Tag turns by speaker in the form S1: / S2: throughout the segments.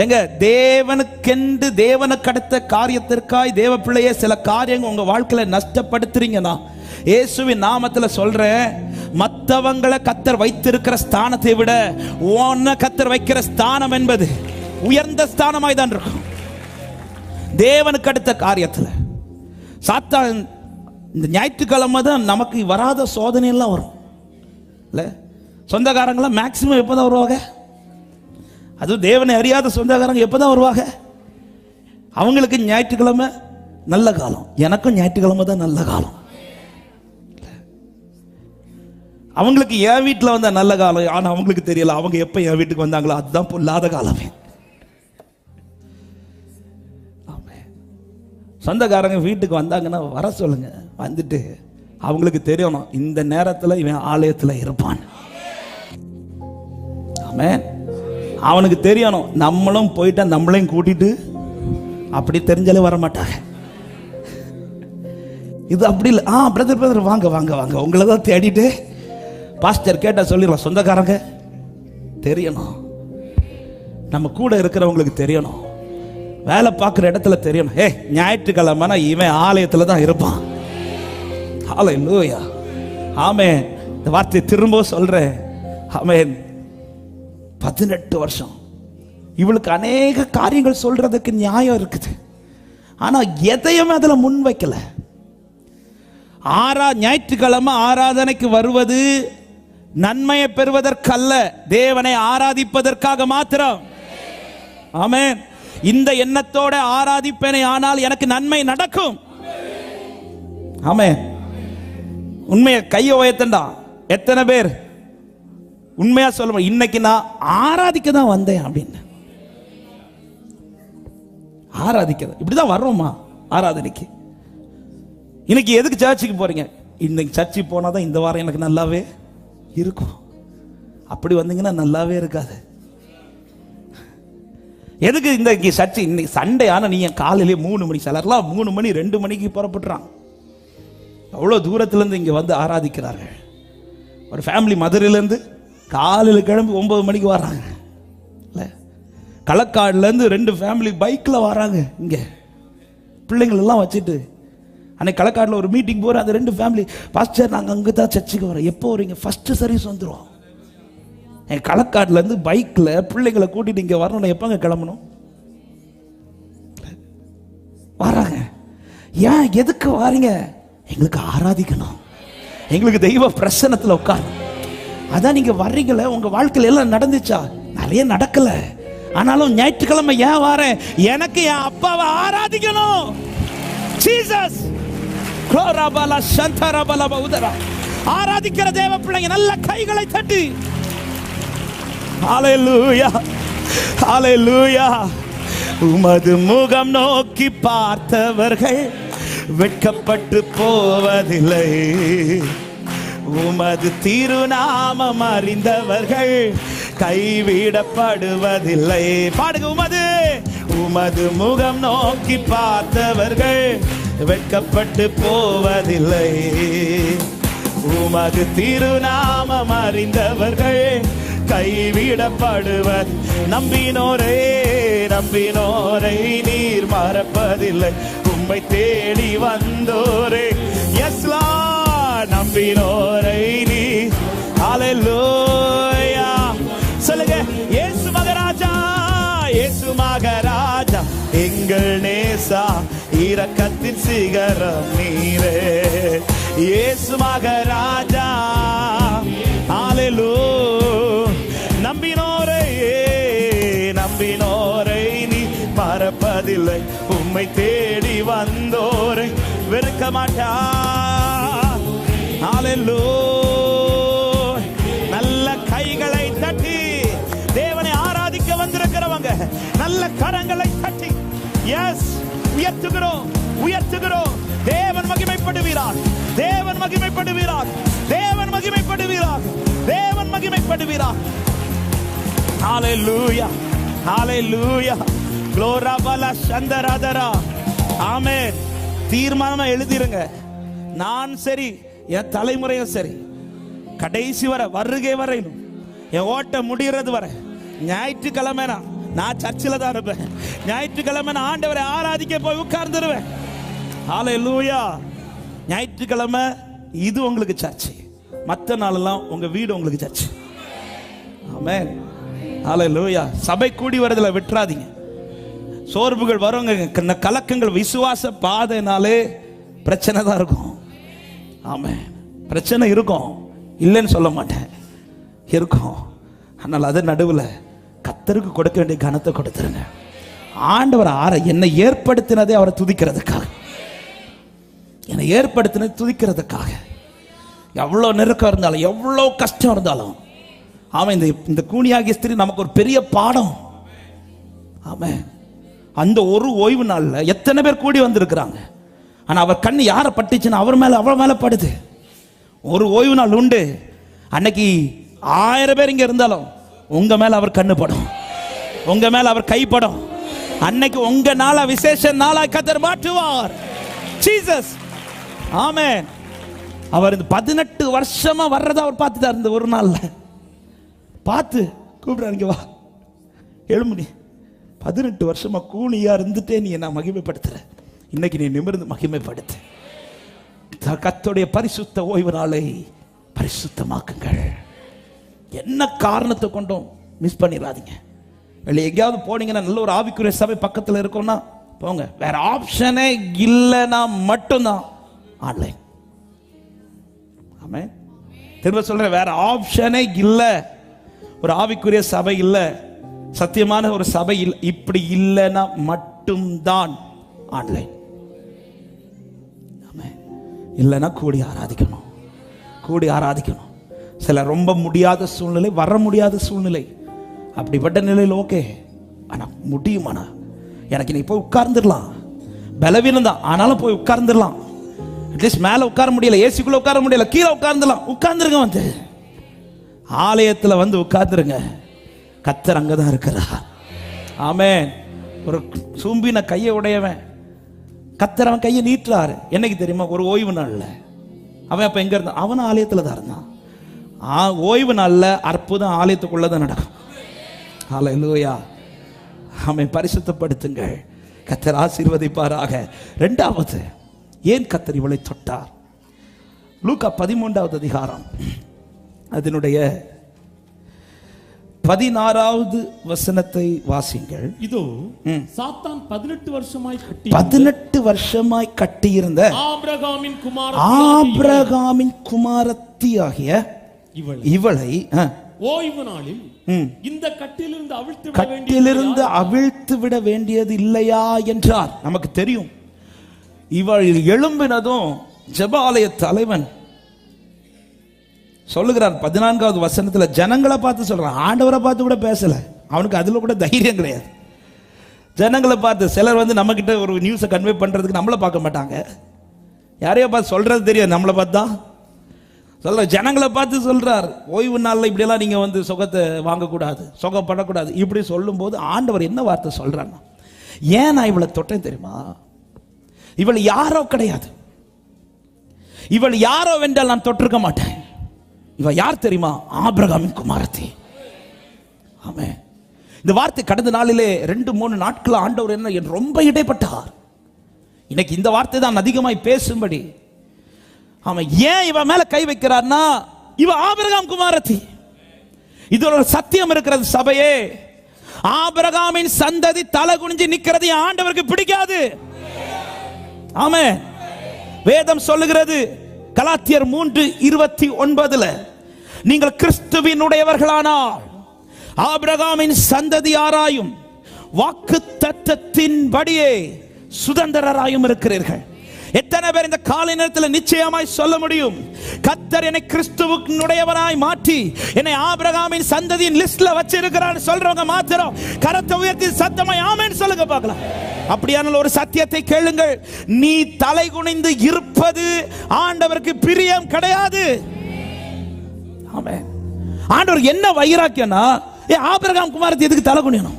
S1: எங்க தேவனுக்கென்று தேவனுக்கு அடுத்த காரியத்திற்காய் தேவ பிள்ளையே சில காரியங்கள் உங்க வாழ்க்கையில நஷ்டப்படுத்துறீங்கன்னா இயேசுவின் நாமத்துல சொல்றேன் மற்றவங்களை கத்தர் வைத்திருக்கிற ஸ்தானத்தை விட உன்னை கத்தர் வைக்கிற ஸ்தானம் என்பது உயர்ந்த ஸ்தானமாய் தான் இருக்கும். தேவனுக்கு அடுத்த காரியத்தில். சாத்தான் இந்த ஞாயிற்றுக்கிழமை தான் நமக்கு வராத சோதனை எல்லாம் வரும். இல்லை? சொந்தக்காரங்களாம் மேக்சிமம் எப்போ தான் வருவாங்க? அதுவும் தேவனை அறியாத சொந்தக்காரங்க எப்போ தான் வருவாங்க? அவங்களுக்கு ஞாயிற்றுக்கிழமை நல்ல காலம். எனக்கும் ஞாயிற்றுக்கிழமை தான் நல்ல காலம். அவங்களுக்கு என் வீட்டில் வந்தால் நல்ல காலம் ஆனால் அவங்களுக்கு தெரியல அவங்க எப்போ என் வீட்டுக்கு வந்தாங்களோ அதுதான் பொல்லாத காலமே. சொந்தக்காரங்க வீட்டுக்கு வந்தாங்கன்னா வர சொல்லுங்க. வந்துட்டு அவங்களுக்கு தெரியணும் இந்த நேரத்தில் இவன் ஆலயத்தில் இருப்பான். ஆமே அவனுக்கு தெரியணும் நம்மளும் போயிட்டா நம்மளையும் கூட்டிட்டு அப்படி தெரிஞ்சாலே வர மாட்டாங்க இது அப்படி இல்லை. ஆ பிரதர் பிரதர் வாங்க வாங்க வாங்க. உங்களை தான் தேடிட்டு பாஸ்டர் கேட்டால் சொல்லிடலாம் சொந்தக்காரங்க தெரியணும் நம்ம கூட இருக்கிறவங்களுக்கு தெரியணும் வேலை பார்க்குற இடத்துல தெரியணும் ஏ ஞாயிற்றுக்கிழமைனா இவன் ஆலயத்தில் தான் இருப்பான். ஆலை லூயா ஆமே இந்த வார்த்தையை திரும்ப சொல்கிறேன் ஆமேன். பதினெட்டு வருஷம். இவளுக்கு அநேக காரியங்கள் சொல்றதுக்கு நியாயம் இருக்குது. ஆனால் எதையுமே அதில் முன் வைக்கல. ஆறா ஞாயிற்றுக்கிழமை ஆராதனைக்கு வருவது நன்மையை பெறுவதற்கல்ல தேவனை ஆராதிப்பதற்காக மாத்திரம். ஆமேன். இந்த எண்ணத்தோட ஆராதிப்பேனே ஆனால் எனக்கு நன்மை நடக்கும். ஆமே உண்மையை கையை உயர்த்தண்டா. எத்தனை பேர்? உண்மையா சொல்ல இன்னைக்கு நான் ஆராதிக்க தான் வந்தேன் அப்படின்னு. ஆராதிக்க இப்படிதான் வர்றோமா? ஆராதனைக்கு. இன்னைக்கு எதுக்கு சர்ச்சுக்கு போறீங்க? இன்னைக்கு சர்ச்சுக்கு போனால் தான் இந்த வாரம் எனக்கு நல்லாவே இருக்கும். அப்படி வந்தீங்கன்னா நல்லாவே இருக்காது. எதுக்கு இந்த சர்ச்சு? இன்னைக்கு சண்டே ஆனால் நீங்கள் காலையிலே மூணு மணி சிலர்லாம் மூணு மணி ரெண்டு மணிக்கு புறப்பட்டுறான். அவ்வளோ தூரத்துலேருந்து இங்கே வந்து ஆராதிக்கிறார்கள்? ஒரு ஃபேமிலி மதுரையிலேருந்து காலையில் கிளம்பி ஒன்பது மணிக்கு வராங்க இல்லை. களக்காடுலேருந்து ரெண்டு ஃபேமிலி பைக்கில் வராங்க இங்கே. பிள்ளைங்களெல்லாம் வச்சுட்டு. அன்னைக்கு களக்காடில் ஒரு மீட்டிங் போகிற அந்த ரெண்டு ஃபேமிலி பாஸ்டர் நாங்கள் அங்கே தான் சர்ச்சுக்கு வரோம் எப்போ வரீங்க? ஃபஸ்ட்டு சர்வீஸ் வந்துடும் என் களக்காட்டிலேருந்து பைக்கில் பிள்ளைங்களை கூட்டிகிட்டு இங்கே வரணும் எப்போங்க கிளம்பணும்? வராங்க ஏன் எதுக்கு வாரீங்க? எங்களுக்கு ஆராதிக்கணும். எங்களுக்கு தெய்வ பிரசனத்தில் உட்காரணும் அதான் நீங்க வர்றீங்களே உங்க வாழ்க்கையில எல்லாம் நடந்துச்சா? நிறைய நடக்கல. ஆனாலும் ஞாயிற்றுக்கிழமை ஏன் வாரேன்? எனக்கு என் அப்பாவை ஆராதிக்கணும். ஜீசஸ் குளோராபல சந்தரபல உதரா ஆராதிக்கிற தேவ பிள்ளைங்க நல்ல கைகளை தட்டி. ஹalleluya ஹalleluya உமது முகம் நோக்கி பார்த்தவர்கள் வெட்கப்பட்டு போவதில்லை. உமது திருநாமம் அறிந்தவர்கள் கைவிடப்படுவதில்லை. பாடுங்க உமது உமது முகம் நோக்கி பார்த்தவர்கள் வெட்கப்பட்டு போவதில்லை. உமது திருநாமம் அறிந்தவர்கள் கைவிடப்படுவர் நம்பினோரே நம்பினோரை நீர் மறப்பதில்லை. உம்மை தேடி வந்தோரே. எஸ்லாம் நம்பினோரை நீ. அலையா சொல்லுங்க இயேசு மகராஜா இயேசு மகராஜா எங்கள் நேசா இரக்கத்தின் சிகரம் நீரே. இயேசு மகராஜா ஹalleluya நம்பினோரை நம்பினோரை நீ மறப்பதில்லை. உம்மை தேடி வந்தோரை வெறுக்க மாட்டா. நல்ல கைகளை தட்டி தேவனை ஆராதிக்க வந்திருக்கிறவங்க நல்ல கரங்களை தட்டி. எஸ் உயர்த்துகிறோம் உயர்த்துகிறோம். தேவன் மகிமைப்படுவீரார் தேவன் மகிமைப்படுவீரார் தேவன் மகிமைப்படுவீரார் தேவன் மகிமைப்படுவீரார் ஹalleluya ஹalleluya glory bala சந்தராதரா ஆமென் தீர்மானமா எழுதிருங்க. நான் சரி என் தலைமுறையும் சரி. கடைசி வர வருகை வரையிலும். என் ஓட்ட முடிகிறது வரை. ஞாயிற்றுக்கிழமை நான் சர்ச்சில் தான் இருப்பேன். ஞாயிற்றுக்கிழமை நான் ஆண்டவரை ஆராதிக்க போய் உட்கார்ந்துருவேன். லூயா ஞாயிற்றுக்கிழமை இது உங்களுக்கு சர்ச்சு. மற்ற நாளெல்லாம் உங்க வீடு உங்களுக்கு சர்ச்சு. அமே ஆலை லூயா சபை கூடி வரதுல விட்டுறாதீங்க. சோர்வுகள் வருங்க. கலக்கங்கள் விசுவாச பாதைனாலே பிரச்சனை தான் இருக்கும். ஆமாம் பிரச்சனை இருக்கும். இல்லைன்னு சொல்ல மாட்டேன். இருக்கும். ஆனால் அது நடுவில் கத்தருக்கு கொடுக்க வேண்டிய கனத்தை கொடுத்துருங்க. ஆண்டவர் ஆற என்னை ஏற்படுத்தினதே அவரை துதிக்கிறதுக்காக. என்னை ஏற்படுத்தினது துதிக்கிறதுக்காக. எவ்வளோ நெருக்கம் இருந்தாலும் எவ்வளோ கஷ்டம் இருந்தாலும். ஆமாம் இந்த இந்த கூனியாகிய ஸ்திரீ நமக்கு ஒரு பெரிய பாடம். ஆமாம் அந்த ஒரு ஓய்வு நாளில் எத்தனை பேர் கூடி வந்திருக்கிறாங்க? ஆனால் அவர் கண் யாரை பட்டுச்சுன்னா அவர் மேலே அவ்வளோ மேலே படுது. ஒரு ஓய்வு நாள் உண்டு. அன்னைக்கு ஆயிரம் பேர் இங்கே இருந்தாலும் உங்கள் மேலே அவர் கண்ணு படும். உங்கள் மேலே அவர் கைப்படும் அன்னைக்கு உங்க நாளா விசேஷ நாளா கத்தர் மாற்றுவார். ஜீசஸ் ஆமே அவர் இந்த பதினெட்டு வருஷமா வர்றதை அவர் பார்த்துட்டார் இந்த ஒரு நாள்ல. பார்த்து கூப்பிடுறாரு இங்க வா. எழுமுனி பதினெட்டு வருஷமா கூனியா இருந்துட்டே நீ என்ன மகிமைப்படுத்துற. இன்னைக்கு நீ நிமிர்ந்து மகிமைப்படுத்து. த- பரிசுத்த ஓய்வு நாளை பரிசுத்தமாக்குங்கள். என்ன காரணத்தை கொண்டும் மிஸ் பண்ணிடாதீங்க வெளியே எங்கேயாவது போனீங்கன்னா நல்ல ஒரு ஆவிக்குரிய சபை பக்கத்தில் இருக்கோம்னா போங்க. வேற ஆப்ஷனே இல்லைன்னா மட்டும்தான் ஆன்லைன் ஆமே திரும்ப சொல்றேன் வேற ஆப்ஷனே இல்லை. ஒரு ஆவிக்குரிய சபை இல்லை. சத்தியமான ஒரு சபை இல்லை இப்படி இல்லைன்னா மட்டும்தான் ஆன்லைன் இல்லைன்னா கூடி ஆராதிக்கணும். கூடி ஆராதிக்கணும். சில ரொம்ப முடியாத சூழ்நிலை வர முடியாத சூழ்நிலை. அப்படிப்பட்ட நிலையில் ஓகே. ஆனால் முடியுமாண்ணா? எனக்கு நீ போய் உட்கார்ந்துடலாம். பலவீனம் தான். ஆனாலும் போய் உட்கார்ந்துடலாம். அட்லீஸ்ட் மேலே உட்கார முடியல. ஏசிக்குள்ளே உட்கார முடியல. கீழே உட்கார்ந்துடலாம். உட்கார்ந்துருங்க வந்து. ஆலயத்தில் வந்து உட்கார்ந்துருங்க. கத்தர் அங்கே தான் இருக்கிறா ஆமே ஒரு சூம்பின கையை உடையவன். கத்தர் அவன் கையை நீட்டுறாரு. என்னைக்கு தெரியுமா? ஒரு ஓய்வு நாள்ல. அவன் அப்ப எங்க இருந்தான்? அவன் ஆலயத்துல தான் இருந்தான். ஆ ஓய்வு நாள்ல அற்புதம் ஆலயத்துக்குள்ளே தான் நடக்கும். ஹalleluya அவன் பரிசுத்தப்படுத்துங்கள். கத்தர் ஆசீர்வதிப்பாராக. ரெண்டாவது ஏன் கத்தர் இவளை தொட்டார்? லூக்கா பதிமூன்றாவது அதிகாரம். அதனுடைய பதினாறாவது வசனத்தை வாசிங்கள்.
S2: இதோ. சாத்தான் பதினெட்டு வருஷமாய் கட்டி
S1: பதினெட்டு வருஷமாய் கட்டியிருந்த
S2: ஆபிரகாமின் குமார
S1: ஆபிரகாமின் குமாரத்தி ஆகிய
S2: இவள் ஓய்வு நாளில் இந்த கட்டிலிருந்து அவிழ்த்து
S1: கட்டிலிருந்து அவிழ்த்து விட வேண்டியது இல்லையா என்றார். நமக்கு தெரியும். இவள் எழும்பினதும் ஜெபாலய தலைவன் சொல்லுகிறார் பதினான்காவது வசனத்தில் ஜனங்களை பார்த்து சொல்கிறான் ஆண்டவரை பார்த்து கூட பேசல. அவனுக்கு அதில் கூட தைரியம் கிடையாது. ஜனங்களை பார்த்து சிலர் வந்து நம்மக்கிட்ட ஒரு நியூஸை கன்வே பண்ணுறதுக்கு நம்மளை பார்க்க மாட்டாங்க. யாரையோ பார்த்து சொல்றது தெரியாது நம்மளை பார்த்து தான். சொல்கிற ஜனங்களை பார்த்து சொல்கிறார் ஓய்வு நாளில் இப்படியெல்லாம் நீங்கள் வந்து சுகத்தை வாங்கக்கூடாது சுகப்படக்கூடாது இப்படி சொல்லும்போது ஆண்டவர் என்ன வார்த்தை சொல்றான்னா ஏன் நான் இவளை தொட்டேன் தெரியுமா? இவள் யாரோ கிடையாது. இவள் யாரோ வென்றால் நான் தொட்டிருக்க மாட்டேன். இவ யார் தெரியுமா? ஆபிரகாமின் குமாரத்தி. ஆமே இந்த வார்த்தை கடந்த நாளிலே ரெண்டு மூணு நாட்கள் ஆண்டவர் என்ன என் ரொம்ப இடைப்பட்டார். இன்னைக்கு இந்த வார்த்தை தான் அதிகமாய் பேசும்படி. அவன் ஏன் இவன் மேல கை வைக்கிறார்னா இவ ஆபிரகாம் குமாரத்தி. இது ஒரு சத்தியம் இருக்கிறது சபையே. ஆபிரகாமின் சந்ததி தலை குனிஞ்சு நிக்கிறது ஆண்டவருக்கு பிடிக்காது. ஆமே வேதம் சொல்லுகிறது கலாத்தியர் மூன்று இருபத்தி ஒன்பதுல நீங்கள் கிறிஸ்துவினுடையவர்களானால் ஆபிரகாமின் சந்ததியாராயும் வாக்கு தத்தத்தின்படியே சுதந்திரராயும் இருக்கிறீர்கள். எத்தனை பேர் இந்த காலை நேரத்தில் நிச்சயமாய் சொல்ல முடியும்? கத்தர் என்னை கிறிஸ்துவுடையவராய் மாற்றி என்னை ஆபிரகாமின் சந்ததியின் லிஸ்ட்ல வச்சிருக்கிறான்னு சொல்றவங்க மாத்திரம் கரத்தை உயர்த்தி சத்தமாய் ஆமேன்னு சொல்லுங்க பார்க்கலாம். அப்படியான ஒரு சத்தியத்தை கேளுங்கள். நீ தலை குனிந்து இருப்பது ஆண்டவருக்கு பிரியம் கிடையாது. ஆமென். ஆண்டவர் என்ன வைராக்கியம்னா ஏ ஆபிரகாம் குமாரத்தை எதுக்கு தலை குனியணும்?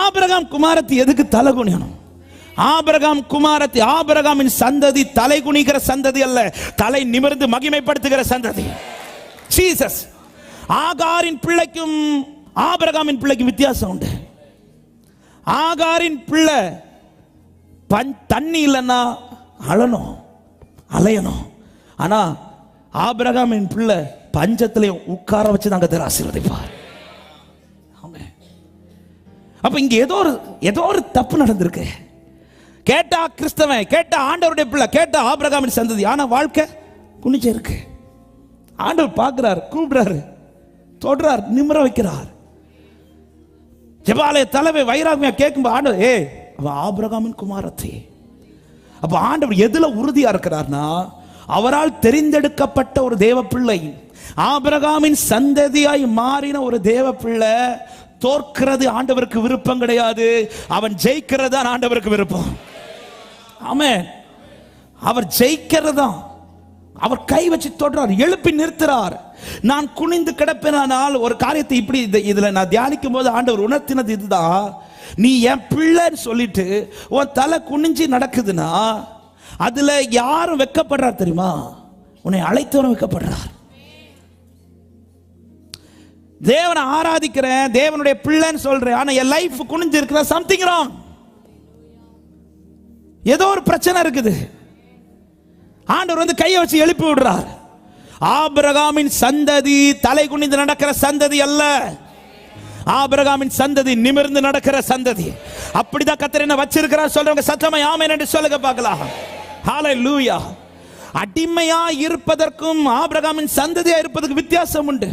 S1: ஆபிரகாம் குமாரத்தை எதுக்கு தலை குனியணும்? ஆபிரகாம் குமாரத்தி ஆபிரகாமின் சந்ததி தலை குனிக்கிற சந்ததி அல்ல தலை நிமிர்ந்து மகிமைப்படுத்துகிற சந்ததி. சீசஸ் ஆகாரின் பிள்ளைக்கும் ஆபிரகாமின் பிள்ளைக்கும் வித்தியாசம் உண்டு. ஆகாரின் பிள்ளை பன் தண்ணி இல்லைன்னா அழணும் அலையணும். ஆபிரகாமின் பிள்ளை பஞ்சத்திலையும் உட்கார வச்சு நாங்க தர ஆசீர்வதிப்பார். அப்ப இங்க ஏதோ ஒரு ஏதோ ஒரு தப்பு நடந்திருக்கு. கேட்டா கிறிஸ்தவன் கேட்டா ஆண்டவருடைய பிள்ளை கேட்டா ஆபிரகாமின் சந்ததி. ஆனா வாழ்க்கை குனிஞ்சே இருக்கு. ஆண்டவர் பார்க்கிறார் கூப்பிடுறாரு தொடுறார் நிமிர வைக்கிறார். ஜெபாலய தலைமை வைராகியா கேட்கும்போது ஆண்டவர் ஏ அவன் ஆபிரகாமின் குமாரத்தை. அப்ப ஆண்டவர் எதுல உறுதியா இருக்கிறார்னா அவரால் தெரிந்தெடுக்கப்பட்ட ஒரு தேவ பிள்ளை ஆபிரகாமின் சந்ததியாய் மாறின ஒரு தேவ பிள்ளை தோற்கிறது ஆண்டவருக்கு விருப்பம் கிடையாது. அவன் ஜெயிக்கிறது தான் ஆண்டவருக்கு விருப்பம்? ஆமே அவர் ஜெயிக்கிறதுதான் அவர் கை வச்சு தொடுறார் எழுப்பி நிறுத்துறார். நான் குனிந்து கிடப்பினால் ஒரு காரியத்தை இப்படி இது- இதுல நான் தியானிக்கும் போது ஆண்டவர் உணர்த்தினது இதுதான். நீ என் பிள்ளைன்னு சொல்லிட்டு உன் தலை குனிஞ்சு நடக்குதுன்னா அதுல யாரும் வெக்கப்படுறார் தெரியுமா? உன்னை அழைத்தவரும் வெக்கப்படுறார். தேவனை ஆராதிக்கிறேன் தேவனுடைய பிள்ளைன்னு சொல்றேன் ஆனா என் லைஃப் குனிஞ்சு இருக்கிற சம்திங் ராங் ஏதோ ஒரு பிரச்சனை இருக்குது. ஆண்டவர் வந்து கையை வச்சு எழுப்பி விடுறார். ஆபிரகாமின் சந்ததி தலை குனிந்து நடக்கிற சந்ததி அல்ல. ஆபிரகாமின் சந்ததி நிமிர்ந்து நடக்கிற சந்ததி. அப்படிதான் கத்திர என்ன வச்சிருக்கிறார் சொல்றவங்க சத்தமா ஆமென் என்று சொல்லுங்க பார்க்கலாம். ஹalleluya அடிமையா இருப்பதற்கும் ஆபிரகாமின் சந்ததியா இருப்பதற்கு வித்தியாசம் உண்டு.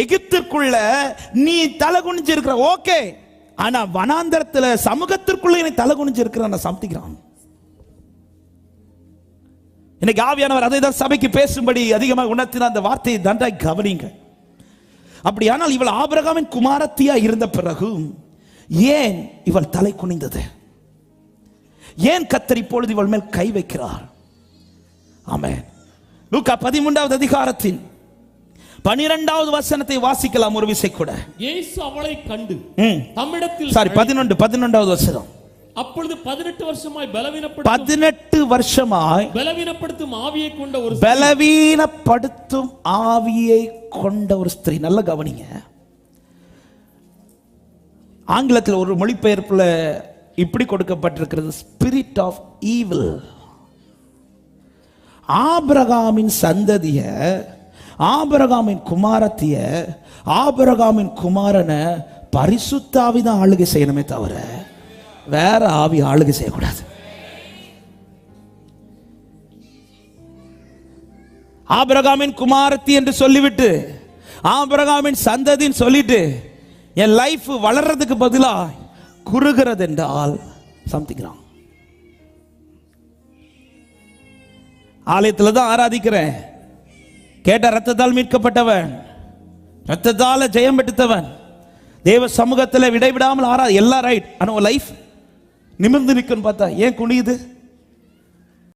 S1: எகிப்திற்குள்ள நீ தலை குனிஞ்சு இருக்கிற ஓகே ஆனா வனாந்தரத்துல சமூகத்திற்குள்ள நீ தலை குனிஞ்சு இருக்கிற நான் சமத்திக்கிறான் இன்னைக்கு ஆவியானவர் அதை தான் சபைக்கு பேசும்படி அதிகமாக உணர்த்தின அந்த வார்த்தையை நன்றாய் கவனிங்க அப்படியானால் இவள் ஆபிரகாமின் குமாரத்தியா இருந்த பிறகு ஏன் இவள் தலை குனிந்தது? ஏன் கத்தர் இப்பொழுது இவள் மேல் கை வைக்கிறார்? ஆமென். லூக்கா பதிமூன்றாவது அதிகாரத்தின் பனிரெண்டாவது வசனத்தை வாசிக்கலாம் ஒரு விசை கூட.
S2: இயேசு அவளை கண்டு
S1: ம்.
S2: தம்மிடத்தில்
S1: சாரி பதினொன்று பதினொன்றாவது வசனம்.
S2: அப்பொழுது பதினெட்டு வருஷமாய் பலவீனப்படுத்தும்
S1: பதினெட்டு வருஷமாய்
S2: பலவீனப்படுத்தும் ஆவியை கொண்ட ஒரு
S1: பலவீனப்படுத்தும் ஆவியை கொண்ட ஒரு ஸ்திரீ. நல்ல கவனிங்க. ஆங்கிலத்தில் ஒரு மொழிபெயர்ப்புல இப்படி கொடுக்கப்பட்டிருக்கிறது ஸ்பிரிட் ஆஃப் ஈவில் ஆபிரகாமின் சந்ததிய ஆபிரகாமின் குமாரத்திய ஆபிரகாமின் குமாரனை பரிசுத்தாவி தான் ஆளுகை செய்யணுமே தவிர வேற ஆவி ஆளுகை செய்யக்கூடாது. ஆபிரகாமின் குமாரத்தி என்று சொல்லிவிட்டு ஆபிரகாமின் சந்ததின்னு சொல்லிட்டு என் லைஃப் வளர்றதுக்கு பதிலாக குறுகிறது என்றால் சம்திங் ராங் ஆலயத்தில் தான் ஆராதிக்கிறேன். கேட்ட ரத்தத்தால் மீட்கப்பட்டவன் ரத்தத்தால் ஜெயம் பெற்றவன் தேவ சமூகத்தில் விடைவிடாமல் ஆரா எல்லாம் ரைட் ஆனால் லைஃப் நிமிர்ந்து நிற்குன்னு பார்த்தா ஏன் குனியுது?